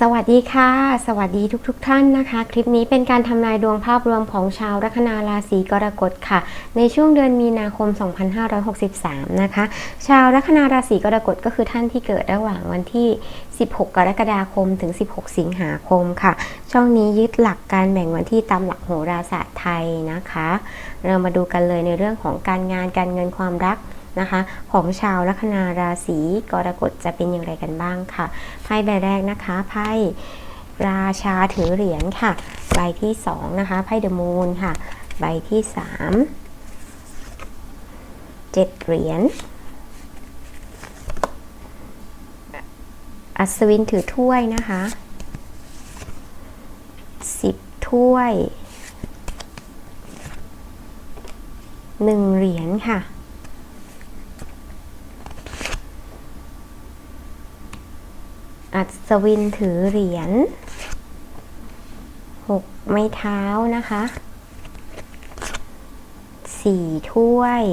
สวัสดีค่ะ สวัสดีทุกๆทท่านนะคะ คลิปนี้เป็นการทำนายดวงภาพรวมของชาวลัคนาราศีกรกฎค่ะ ในช่วงเดือนมีนาคม 2563 นะคะ ชาวลัคนาราศีกรกฎก็คือท่านที่เกิดระหว่างวันที่ 16 กรกฎาคมถึง 16 สิงหาคมค่ะ ช่องนี้ยึดหลักการแบ่งวันที่ตามหลักโหราศาสตร์ไทยนะคะ เรามาดูกันเลยในเรื่องของการงานการเงินความรัก นะคะ ของชาวลัคนาราศีกรกฎจะเป็นอย่างไรกันบ้างค่ะ ไพ่ใบแรกนะคะไพ่ราชาถือเหรียญค่ะ ใบที่สองนะคะไพ่เดอะมูนค่ะ ใบที่สามเจ็ดเหรียญอัศวินถือถ้วยนะคะสิบถ้วยหนึ่งเหรียญค่ะ อัศวินถือเหรียญหกไม้เท้านะคะสี่ถ้วย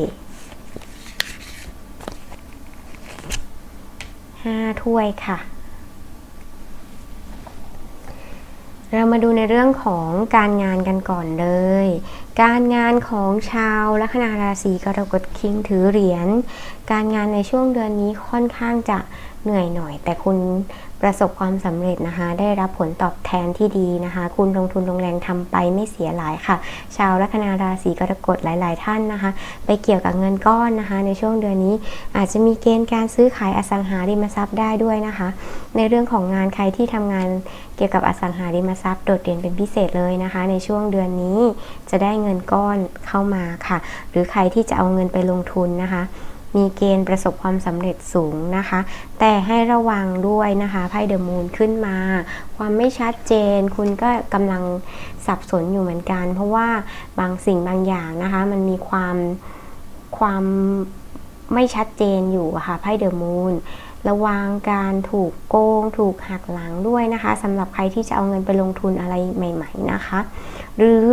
ห้าถ้วยค่ะ เรามาดูในเรื่องของการงานกันก่อนเลย การงานของชาวลัคนาราศีกรกฎคิงถือเหรียญ การงานในช่วงเดือนนี้ค่อนข้างจะเหนื่อยหน่อย แต่คุณ ประสบความสำเร็จนะคะ ได้รับผลตอบแทนที่ดีนะคะ คุณลงทุนลงแรงทำไปไม่เสียหลายค่ะ ชาวลัคนาราศีกรกฎหลาย ๆ ท่านนะคะ ไปเกี่ยวกับเงินก้อนนะคะ ในช่วงเดือนนี้อาจจะมีเกณฑ์การซื้อขายอสังหาริมทรัพย์ได้ด้วยนะคะ ในเรื่องของงานใครที่ทำงานเกี่ยวกับอสังหาริมทรัพย์โดดเด่นเป็นพิเศษเลยนะคะ ในช่วงเดือนนี้จะได้เงินก้อนเข้ามาค่ะ หรือใครที่จะเอาเงินไปลงทุนนะคะ มีเกณฑ์ประสบความสำเร็จสูงนะคะ แต่ให้ระวังด้วยนะคะไพ่เดอะมูนขึ้นมา ความไม่ชัดเจน คุณก็กำลังสับสนอยู่เหมือนกัน เพราะว่าบางสิ่งบางอย่างนะคะ มันมีความความไม่ชัดเจนอยู่ค่ะไพ่เดอะมูนระวังการถูกโกง ถูกหักหลังด้วยนะคะสำหรับใครที่จะเอาเงินไปลงทุนอะไรใหม่ ๆนะคะ หรือ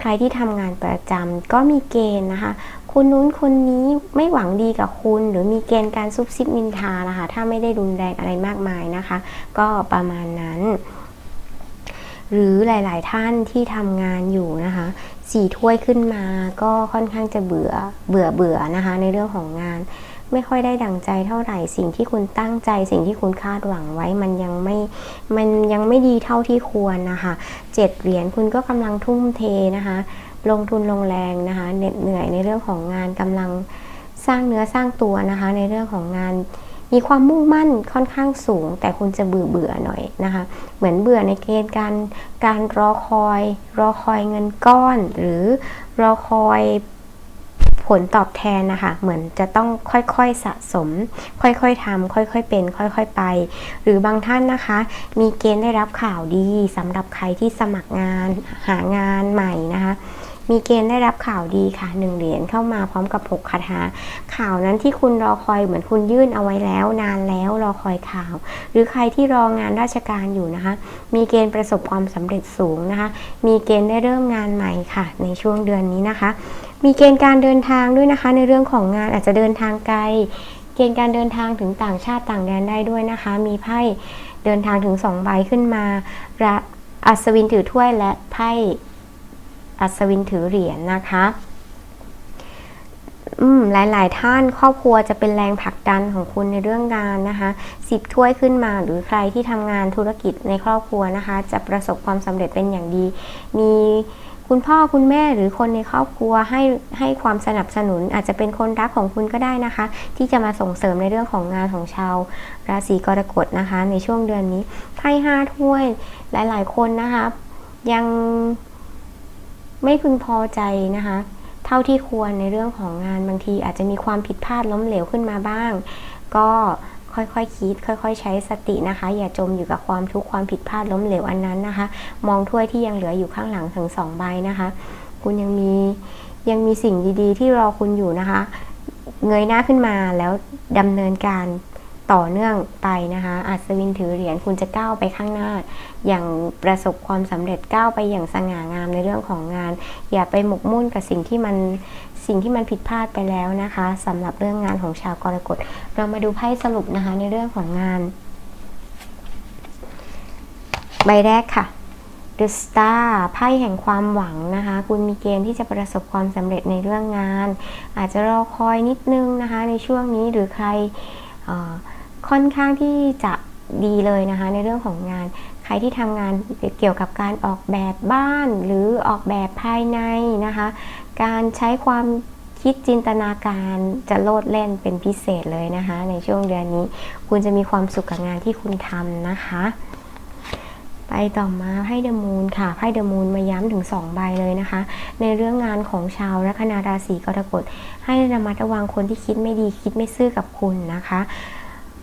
ใครที่ทำงานประจำก็มีเกณฑ์นะคะ คุณนู้นคนนี้ไม่หวังดีกับคุณ หรือมีเกณฑ์การซุบซิบนินทานะคะ ถ้าไม่ได้รุนแรงอะไรมากมายนะคะ ก็ประมาณนั้น หรือหลาย ๆ ท่านที่ทำงานอยู่นะคะสี่ถ้วยขึ้นมาก็ค่อนข้างจะเบื่อเบื่อเบื่อนะคะ ในเรื่องของงานไม่ค่อยได้ดังใจเท่าไหร่สิ่งที่คุณตั้งใจ สิ่งที่คุณคาดหวังไว้มันยังไม่มันยังไม่ดีเท่าที่ควรนะคะเจ็ดเหรียญคุณก็กำลังทุ่มเทนะคะ ลงทุนลงแรงนะคะเหน็ดเหนื่อยในเรื่องของงานกำลังสร้างเนื้อสร้างตัวนะคะ ในเรื่องของงานมีความมุ่งมั่นค่อนข้างสูง แต่คุณจะเบื่อเบื่อหน่อยนะคะ เหมือนเบื่อในเกณฑ์การการรอคอย รอคอยเงินก้อน หรือรอคอยผลตอบแทนนะคะ เหมือนจะต้องค่อยๆสะสม ค่อยๆทำค่อยๆเป็น ค่อยๆไป หรือบางท่านนะคะ มีเกณฑ์ได้รับข่าวดีสำหรับใครที่สมัครงานหางานใหม่นะคะ มีเกณฑ์ได้รับข่าวดีค่ะหนึ่งเหรียญเข้ามาพร้อมกับหกคาถา ข่าวนั้นที่คุณรอคอยเหมือนคุณยื่นเอาไว้แล้ว นานแล้วรอคอยข่าว หรือใครที่รองานราชการอยู่นะคะ มีเกณฑ์ประสบความสำเร็จสูงนะคะ มีเกณฑ์ได้เริ่มงานใหม่ค่ะ ในช่วงเดือนนี้นะคะ มีเกณฑ์การเดินทางด้วยนะคะ ในเรื่องของงานอาจจะเดินทางไกลเกณฑ์การเดินทางถึงต่างชาติต่างแดนได้ด้วยนะคะ มีไพ่เดินทางถึง2ใบขึ้นมาและอัศวินถือถ้วยและไพ่ อัศวินถือเหรียญนะคะอืมหลายๆท่านครอบครัวจะเป็นแรงผลักดันของคุณในเรื่องงานนะคะสิบถ้วยขึ้นมาหรือใครที่ทำงานธุรกิจในครอบครัวนะคะ จะประสบความสำเร็จเป็นอย่างดี มีคุณพ่อคุณแม่หรือคนในครอบครัวให้ให้ความสนับสนุน อาจจะเป็นคนรักของคุณก็ได้นะคะ ที่จะมาส่งเสริมในเรื่องของงานของชาว ราศีกรกฎนะคะ ในช่วงเดือนนี้ไพ่ห้าถ้วยหลาย ๆ คนนะคะ ยัง ไม่พึงพอใจนะคะ เท่าที่ควรในเรื่องของงานบางที อาจจะมีความผิดพลาดล้มเหลวขึ้นมาบ้าง ก็ค่อยๆคคิด ค่อย ๆ ใช้สตินะคะ อย่าจมอยู่กับความทุกข์ความผิดพลาดล้มเหลวอันนั้นนะคะ มองถ้วยที่ยังเหลืออยู่ข้างหลังถึงสองใบนะคะ คุณยังมียังมีสิ่งดีๆ ที่รอคุณอยู่นะคะ เงยหน้าขึ้นมาแล้วดำเนินการ ต่อเนื่องไปนะคะอัศวินถือเหรียญคุณจะก้าวไปข้างหน้า อย่างประสบความสำเร็จก้าวไปอย่างสง่างามในเรื่องของงาน อย่าไปหมกมุ่นกับสิ่งที่มันสิ่งที่มันผิดพลาดไปแล้วนะคะสำหรับเรื่องงานของชาวกรกฎเรามาดูไพ่สรุปนะคะในเรื่องของงาน ใบแรกค่ะ The Star ไพ่แห่งความหวังนะคะ คุณมีเกณฑ์ที่จะประสบความสำเร็จในเรื่องงาน อาจจะรอคอยนิดนึงนะคะ ในช่วงนี้หรือใคร ค่อนข้างที่จะดีเลยนะคะในเรื่องของงาน ใครที่ทำงานเกี่ยวกับการออกแบบบ้าน หรือออกแบบภายในนะคะ การใช้ความคิดจินตนาการจะโลดเล่นเป็นพิเศษเลยนะคะ ในช่วงเดือนนี้ คุณจะมีความสุขกับงานที่คุณทำนะคะ ไปต่อมาไพ่เดอะมูนค่ะไพ่เดอะมูนมาย้ำถึง 2 ใบเลยนะคะ ในเรื่องงานของชาวลัคนาราศีกรกฎให้ระมัดระวังคนที่คิดไม่ดีคิดไม่ซื่อกับคุณนะคะ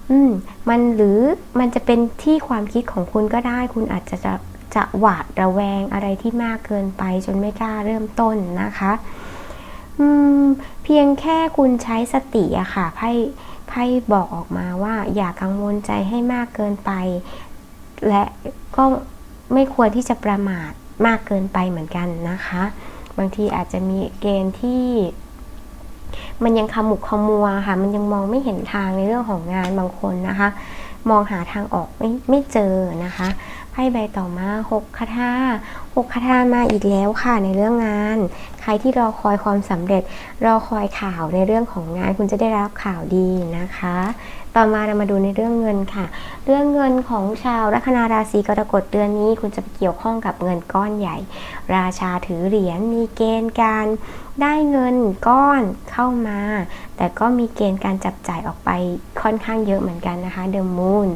อืมมันหรือมันจะเป็นที่ความคิดของคุณก็ได้ คุณอาจจะจะจะหวาดระแวงอะไรที่มากเกินไป จนไม่กล้าเริ่มต้นนะคะอืมเพียงแค่คุณใช้สติอะค่ะไพ่ไพ่บอกออกมาว่า อย่ากังวลใจให้มากเกินไป และก็ไม่ควรที่จะประมาทมากเกินไปเหมือนกันนะคะ บางทีอาจจะมีเกณฑ์ที่ มันยังขมุกขมัวค่ะ มันยังมองไม่เห็นทางในเรื่องของงานบางคนนะคะ มองหาทางออกไม่ไม่เจอนะคะไพ่ใบต่อมา6คาถา6คาถามาอีกแล้วค่ะในเรื่องงาน ใครที่รอคอยความสำเร็จรอคอยข่าวในเรื่องของงานคุณจะได้รับข่าวดีนะคะต่อมาเรามาดูในเรื่องเงินค่ะ เรื่องเงินของชาวลัคนาราศีกรกฎเดือนนี้คุณจะไปเกี่ยวข้องกับเงินก้อนใหญ่ ราชาถือเหรียญมีเกณฑ์การได้เงินก้อนเข้ามา แต่ก็มีเกณฑ์การจับจ่ายออกไปค่อนข้างเยอะเหมือนกันนะคะเดอะมูน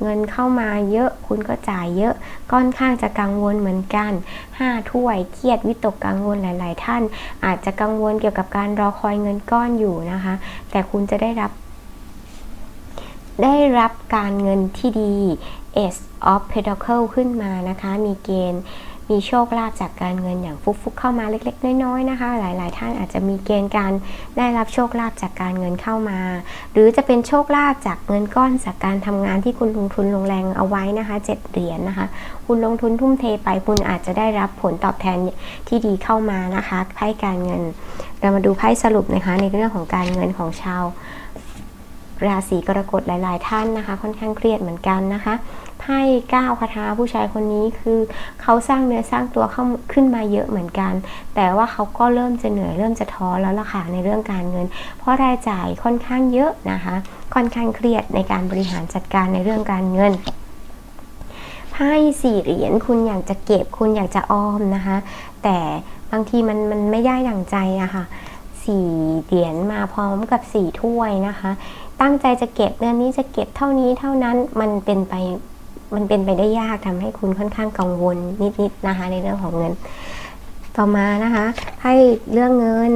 เงินเข้ามาเยอะคุณก็จ่ายเยอะค่อนข้างจะกังวลเหมือนกันห้าถ้วยเครียดวิตกกังวลหลาย ๆ ท่าน อาจจะกังวลเกี่ยวกับการรอคอยเงินก้อนอยู่นะคะ แต่คุณจะได้รับ ได้รับการเงินที่ดี as of Pentacle ขึ้นมานะคะ มีเกณฑ์มีโชคลาภจากการเงินอย่างฟุกๆเข้ามาเล็ก ๆ น้อยๆนะคะ หลายๆ ท่านอาจจะมีเกณฑ์การได้รับโชคลาภจากการเงินเข้ามา หรือจะเป็นโชคลาภจากเงินก้อนจากการทำงานที่คุณลงทุนลงแรงเอาไว้นะคะเจ็ดเหรียญนนะคะ คุณลงทุนทุ่มเทไปคุณอาจจะได้รับผลตอบแทนที่ดีเข้ามานะคะไพ่การเงิน เรามาดูไพ่สรุปนะคะในเรื่องของการเงินของชาว ราศีกรกฎหลาย ๆ ท่านนะคะ ค่อนข้างเครียดเหมือนกันนะคะไพ่ก้าวคาถาผู้ชายคนนี้คือเขาสร้างเนื้อสร้างตัวเข้าขึ้นมาเยอะเหมือนกัน แต่ว่าเขาก็เริ่มจะเหนื่อยเริ่มจะท้อแล้วล่ะค่ะในเรื่องการเงิน เพราะรายจ่ายค่อนข้างเยอะนะคะ ค่อนข้างเครียดในการบริหารจัดการในเรื่องการเงินไพ่สี่เหรียญคุณอยากจะเก็บคุณอยากจะออมนะคะ แต่บางทีมันมันไม่ได้ดั่งใจอะค่ะ สี่เหรียญมาพร้อมกับสี่ถ้วยนะคะ ตั้งใจจะเก็บเดือนนี้จะเก็บเท่านี้เท่านั้นมันเป็นไปมันเป็นไปได้ยากทำให้คุณค่อนข้างกังวลนิดๆนะคะ ในเรื่องของเงิน ต่อมานะคะให้เรื่องเงิน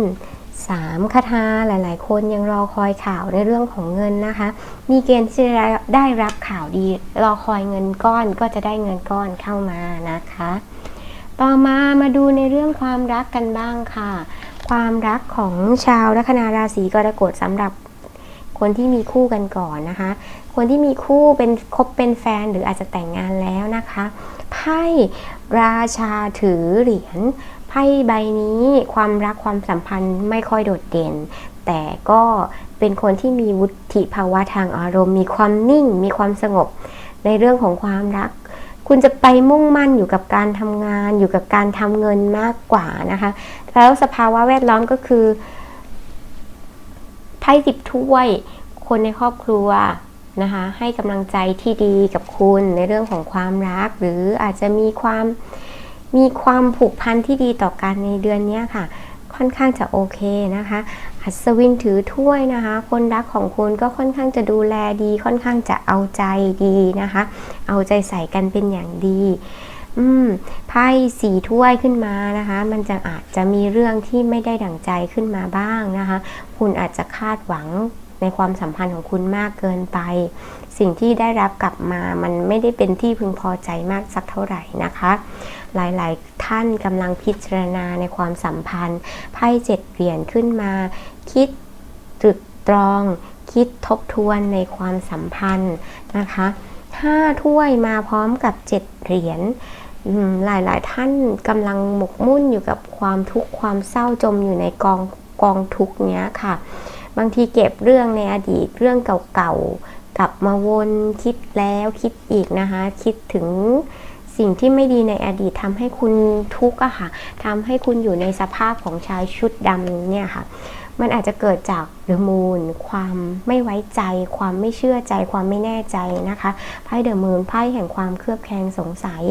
สามคาถาหลาย ๆ คนยังรอคอยข่าวในเรื่องของเงินนะคะ มีเกณฑ์ที่จะได้รับข่าวดี รอคอยเงินก้อนก็จะได้เงินก้อนเข้ามานะคะ ต่อมามาดูในเรื่องความรักกันบ้างค่ะ ความรักของชาวลัคนาราศีกรกฎสำหรับคนที่มีคู่กันก่อนนะคะ คนที่มีคู่เป็นคบเป็นแฟนหรืออาจจะแต่งงานแล้วนะคะไพ่ราชาถือเหรียญไพ่ใบนี้ความรักความสัมพันธ์ไม่ค่อยโดดเด่น แต่ก็เป็นคนที่มีวุฒิภาวะทางอารมณ์ มีความนิ่ง มีความสงบในเรื่องของความรัก คุณจะไปมุ่งมั่นอยู่กับการทำงาน อยู่กับการทำเงินมากกว่านะคะ แล้วสภาวะแวดล้อมก็คือไพ่สิบถ้วย คนในครอบครัวนะคะ ให้กำลังใจที่ดีกับคุณในเรื่องของความรัก หรืออาจจะมีความมีความผูกพันที่ดีต่อกันในเดือนนี้ค่ะ ค่อนข้างจะโอเคนะคะ อัศวินถือถ้วยนะคะ คนรักของคุณก็ค่อนข้างจะดูแลดี ค่อนข้างจะเอาใจดีนะคะ เอาใจใส่กันเป็นอย่างดีอืมไพ่สีถ้วยขึ้นมานะคะ มันจะอาจจะมีเรื่องที่ไม่ได้ดั่งใจขึ้นมาบ้างนะคะ คุณอาจจะคาดหวังในความสัมพันธ์ของคุณมากเกินไป สิ่งที่ได้รับกลับมามันไม่ได้เป็นที่พึงพอใจมากสักเท่าไหร่นะคะ หลายๆ ท่านกำลังพิจารณาในความสัมพันธ์ไพ่เจ็ดเหรียญขึ้นมา คิดตรึกตรอง คิดทบทวนในความสัมพันธ์นะคะห้าถ้วยมาพร้อมกับเจ็ดเหรียญหลายๆ ท่านกำลังหมกมุ่นอยู่กับความทุกข์ความเศร้าจมอยู่ในกองกองทุกเนี้ยค่ะ บางทีเก็บเรื่องในอดีตเรื่องเก่าๆ กลับมาวนคิดแล้วคิดอีกนะคะ คิดถึงสิ่งที่ไม่ดีในอดีตทำให้คุณทุกข์อะค่ะทำให้คุณอยู่ในสภาพของชายชุดดำเนี่ยค่ะ มันอาจจะเกิดจากเดอมูนความไม่ไว้ใจ ความไม่เชื่อใจ ความไม่แน่ใจนะคะไพ่เดอะมูนไพ่แห่งความเคลือบแคลงสงสัย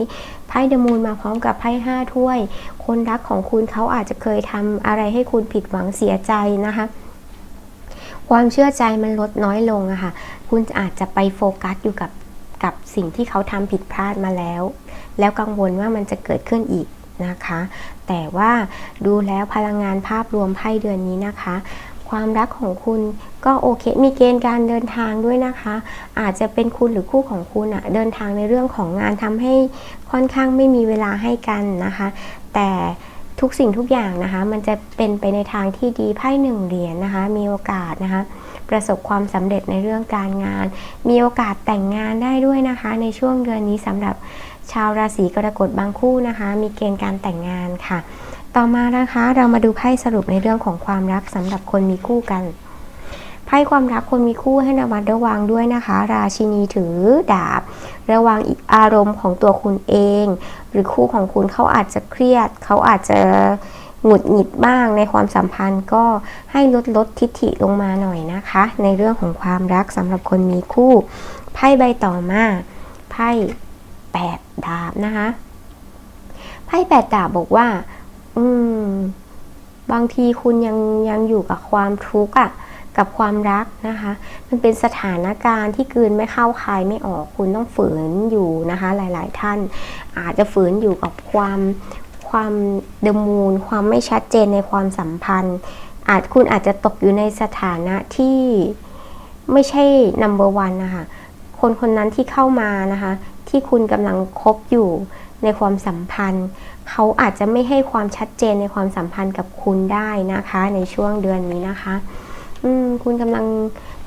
ไพ่เดอะมูนมาพร้อมกับไพ่ห้าถ้วย คนรักของคุณเขาอาจจะเคยทำอะไรให้คุณผิดหวังเสียใจนะคะ ความเชื่อใจมันลดน้อยลงอะค่ะ คุณอาจจะไปโฟกัสอยู่กับกับสิ่งที่เขาทำผิดพลาดมาแล้ว แล้วกังวลว่ามันจะเกิดขึ้นอีกนะคะ แต่ว่าดูแล้วพลังงานภาพรวมไพ่เดือนนี้นะคะ ความรักของคุณก็โอเค มีเกณฑ์การเดินทางด้วยนะคะ อาจจะเป็นคุณหรือคู่ของคุณอะเดินทางในเรื่องของงานทำให้ค่อนข้างไม่มีเวลาให้กันนะคะ แต่ ทุกสิ่งทุกอย่างนะคะ มันจะเป็นไปในทางที่ดีไพ่หนึ่งเหรียญนะคะ มีโอกาสนะคะ ประสบความสำเร็จในเรื่องการงาน มีโอกาสแต่งงานได้ด้วยนะคะ ในช่วงเดือนนี้สำหรับชาวราศีกรกฎบางคู่นะคะ มีเกณฑ์การแต่งงานค่ะ ต่อมานะคะเรามาดูไพ่สรุปในเรื่องของความรักสำหรับคนมีคู่กัน ไพ่ความรักคนมีคู่ให้ระมัดระวังด้วยนะคะ ราชินีถือดาบ ระวังอารมณ์ของตัวคุณเอง หรือคู่ของคุณเขาอาจจะเครียด เขาอาจจะหงุดหงิดบ้างในความสัมพันธ์ก็ให้ลดลดทิฐิลงมาหน่อยนะคะ ในเรื่องของความรักสำหรับคนมีคู่ ไพ่ใบต่อมาไพ่แปดดาบนะคะไพ่แปดดาบบอกว่า อืม บางทีคุณยังยังอยู่กับความทุกข์อะ กับความรักนะคะ มันเป็นสถานการณ์ที่กืนไม่เข้าคายไม่ออกคุณต้องฝืนอยู่นะคะ หลาย ๆ ท่าน อาจจะฝืนอยู่กับความความเดมูลความไม่ชัดเจนในความสัมพันธ์ อาจคุณอาจจะตกอยู่ในสถานะที่ไม่ใช่ number one นะคะคนคนนั้นที่เข้ามานะคะ ที่คุณกำลังคบอยู่ในความสัมพันธ์ เขาอาจจะไม่ให้ความชัดเจนในความสัมพันธ์กับคุณได้นะคะ ในช่วงเดือนนี้นะคะ อืมคุณกำลัง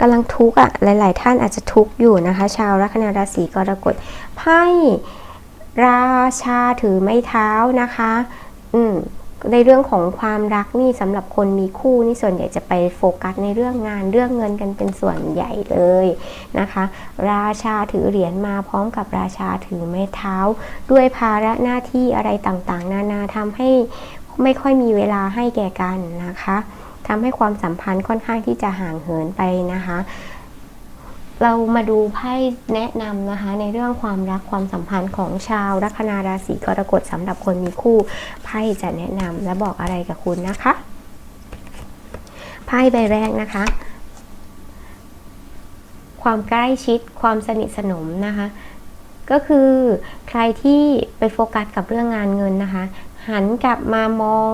กำลังทุกข์อะ หลาย ๆ ท่านอาจจะทุกข์อยู่นะคะ ชาวลัคนาราศีกรกฎไพ่ราชาถือไม้เท้านะคะ อืมในเรื่องของความรักนี่สำหรับคนมีคู่นี่ส่วนใหญ่จะไปโฟกัสในเรื่องงานเรื่องเงินกันเป็นส่วนใหญ่เลยนะคะ ราชาถือเหรียญมาพร้อมกับราชาถือไม้เท้า ด้วยภาระหน้าที่อะไรต่างๆ นานาทำให้ไม่ค่อยมีเวลาให้แก่กันนะคะ ทำให้ความสัมพันธ์ค่อนข้างที่จะห่างเหินไปนะคะ เรามาดูไพ่แนะนำนะคะ ในเรื่องความรักความสัมพันธ์ของชาวลัคนาราศีกรกฎสำหรับคนมีคู่ไพ่จะแนะนำและบอกอะไรกับคุณนะคะไพ่ใบแรกนะคะ ความใกล้ชิดความสนิทสนมนะคะ ก็คือใครที่ไปโฟกัสกับเรื่องงานเงินนะคะ หันกลับมามอง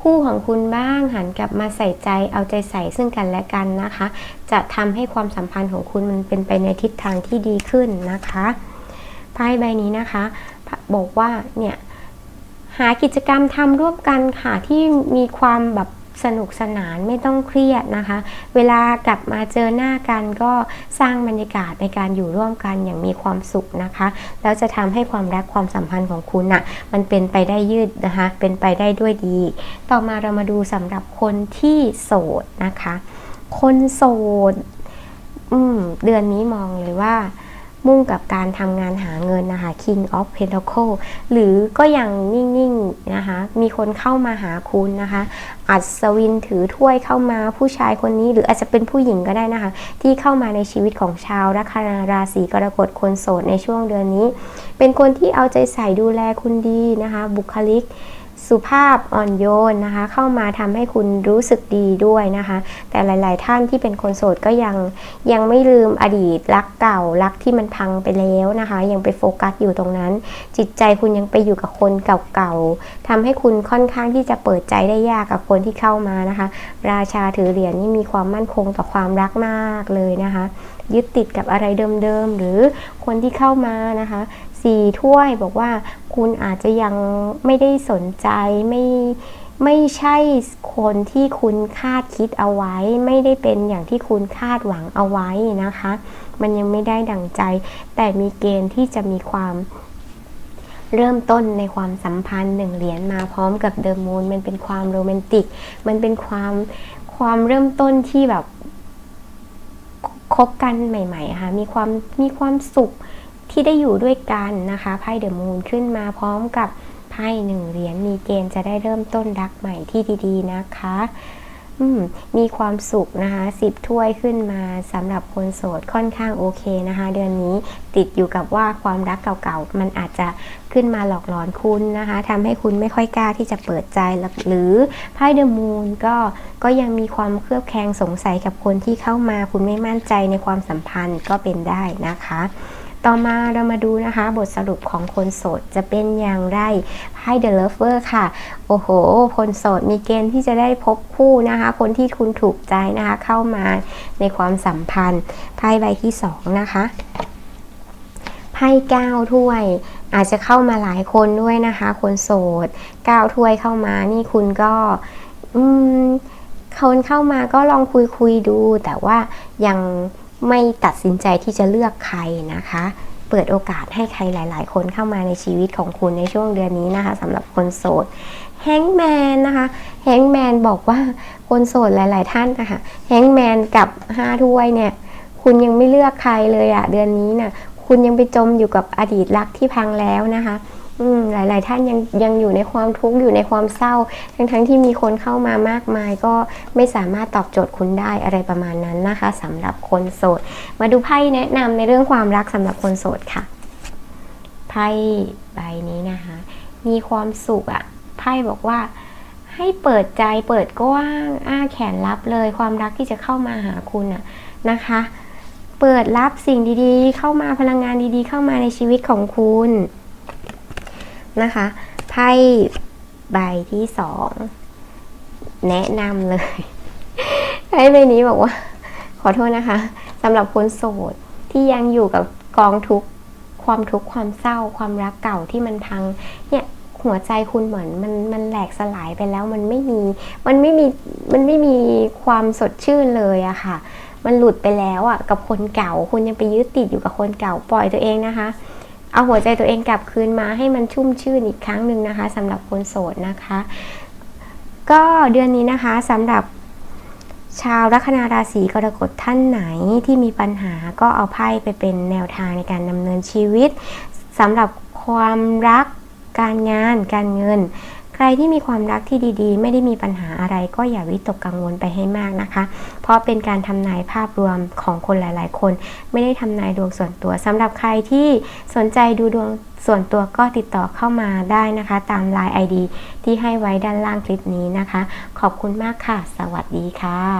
คู่ของคุณบ้างหันกลับมาใส่ใจเอาใจใส่ซึ่งกันและกันนะคะ จะทำให้ความสัมพันธ์ของคุณมันเป็นไปในทิศทางที่ดีขึ้นนะคะไพ่ใบนี้นะคะ บอกว่าเนี่ยหากิจกรรมทำร่วมกันค่ะที่มีความแบบ สนุกสนานไม่ต้องเครียดนะคะ เวลากลับมาเจอหน้ากันก็สร้างบรรยากาศในการอยู่ร่วมกันอย่างมีความสุขนะคะ แล้วจะทำให้ความรักความสัมพันธ์ของคุณน่ะมันเป็นไปได้ยืดนะคะ เป็นไปได้ด้วยดี ต่อมาเรามาดูสำหรับคนที่โสดนะคะ คนโสดอืมเดือนนี้มองเลยว่า มุ่งกับการทำงานหาเงินนะคะ King of Pentacle หรือก็ยังนิ่งๆนะคะ มีคนเข้ามาหาคุณนะคะ อัศวินถือถ้วยเข้ามาผู้ชายคนนี้ หรืออาจจะเป็นผู้หญิงก็ได้นะคะ ที่เข้ามาในชีวิตของชาวลัคนาราศีกรกฎคนโสดในช่วงเดือนนี้ เป็นคนที่เอาใจใส่ดูแลคุณดีนะคะ บุคลิก สุภาพอ่อนโยนนะคะ เข้ามาทำให้คุณรู้สึกดีด้วยนะคะ แต่หลาย ๆ ท่านที่เป็นคนโสดก็ยังยังไม่ลืมอดีตรักเก่ารักที่มันพังไปแล้วนะคะ ยังไปโฟกัสอยู่ตรงนั้น จิตใจคุณยังไปอยู่กับคนเก่าๆทำให้คุณค่อนข้างที่จะเปิดใจได้ยากกับคนที่เข้ามานะคะ ราชาถือเหรียญนี่มีความมั่นคงต่อความรักมากเลยนะคะ ยึดติดกับอะไรเดิม ๆ หรือคนที่เข้ามานะคะ สี่ถ้วย บอกว่าคุณอาจจะยังไม่ได้สนใจไม่ไม่ใช่คนที่คุณคาดคิดเอาไว้ ไม่ได้เป็นอย่างที่คุณคาดหวังเอาไว้นะคะ มันยังไม่ได้ดังใจ แต่มีเกณฑ์ที่จะมีความเริ่มต้นในความสัมพันธ์หนึ่งเหรียญมาพร้อมกับเดอะมูนมันเป็นความโรแมนติก มันเป็นความความเริ่มต้นที่แบบคบกันใหม่ๆค่ะมีความมีความสุข ที่ได้อยู่ด้วยกันนะคะไพ่เดอะมูนขึ้นมาพร้อมกับไพ่หนึ่งเหรียญมีเกณฑ์จะได้เริ่มต้นรักใหม่ที่ดีๆนะคะมมีความสุขนะคะสิบถ้วยขึ้นมาสำหรับคนโสดค่อนข้างโอเคนะคะ เดือนนี้ติดอยู่กับว่าความรักเก่าๆ มันอาจจะขึ้นมาหลอกหลอนคุณนะคะทำให้คุณไม่ค่อยกล้าที่จะเปิดใจหรือไพ่เดอะมูนก็ก็ยังมีความเครือบแคลงสงสัยกับคนที่เข้ามาคุณไม่มั่นใจในความสัมพันธ์ก็เป็นได้นะคะ ต่อมาเรามาดูนะคะ บทสรุปของคนโสดจะเป็นอย่างไรไพ่ The Lover ค่ะ โอ้โห คนโสดมีเกณฑ์ที่จะได้พบคู่นะคะ คนที่คุณถูกใจนะคะ เข้ามาในความสัมพันธ์ไพ่ใบที่สองนะคะไพ่เก้าถ้วยอาจจะเข้ามาหลายคนด้วยนะคะ คนโสดเก้าถ้วยเข้ามานี่คุณก็อืมคนเข้ามาก็ลองคุยคุยดู แต่ว่ายัง ไม่ตัดสินใจที่จะเลือกใครนะคะ เปิดโอกาสให้ใครหลาย ๆ คนเข้ามาในชีวิตของคุณในช่วงเดือนนี้นะคะสำหรับคนโสดแฮงแมนนะคะแฮงแมนบอกว่าคนโสดหลาย ๆ ท่านนะคะแฮงแมนกับห้าถ้วยเนี่ยคุณยังไม่เลือกใครเลยอะเดือนนี้น่ะคุณยังไปจมอยู่กับอดีตรักที่พังแล้วนะคะ หลาย ๆ ท่านยังยังอยู่ในความทุกข์อยู่ในความเศร้า ทั้งทั้งๆที่มีคนเข้ามามากมาย ก็ไม่สามารถตอบโจทย์คุณได้อะไรประมาณนั้นนะคะสำหรับคนโสด มาดูไพ่แนะนำในเรื่องความรักสำหรับคนโสดค่ะไพ่ใบนี้นะคะ มีความสุขอะไพ่บอกว่าให้เปิดใจเปิดกว้างอ้าแขนรับเลย ความรักที่จะเข้ามาหาคุณอะนะคะ เปิดรับสิ่งดีๆ เข้ามาพลังงานดีๆ เข้ามาในชีวิตของคุณ นะคะไพ่ใบที่สองแนะนำเลยไพ่ใบนี้บอกว่า ขอโทษนะคะสำหรับคนโสดที่ยังอยู่กับกองทุกความทุกข์ความเศร้าความรักเก่าที่มันพังเนี่ยหัวใจคุณเหมือนมันมันแหลกสลายไปแล้วมันไม่มีมันไม่มีมันไม่มีความสดชื่นเลยอะค่ะ มันหลุดไปแล้วอะกับคนเก่าคุณยังไปยึดติดอยู่กับคนเก่าปล่อยตัวเองนะคะ เอาหัวใจตัวเองกลับคืนมาให้มันชุ่มชื่นอีกครั้งหนึ่งนะคะสำหรับคนโสดนะคะ ก็เดือนนี้นะคะสำหรับชาวลัคนาราศีกรกฎท่านไหนที่มีปัญหาก็เอาไพ่ไปเป็นแนวทางในการดำเนินชีวิตสำหรับความรักการงานการเงิน ใครที่มีความรักที่ดีๆ ไม่ได้มีปัญหาอะไรก็อย่าวิตกกังวลไปให้มากนะคะ เพราะเป็นการทำนายภาพรวมของคนหลาย ๆ คน ไม่ได้ทำนายดวงส่วนตัวสำหรับใครที่สนใจดูดวงส่วนตัวก็ติดต่อเข้ามาได้นะคะ ตาม Line ID ที่ให้ไว้ด้านล่างคลิปนี้นะคะ ขอบคุณมากค่ะ สวัสดีค่ะ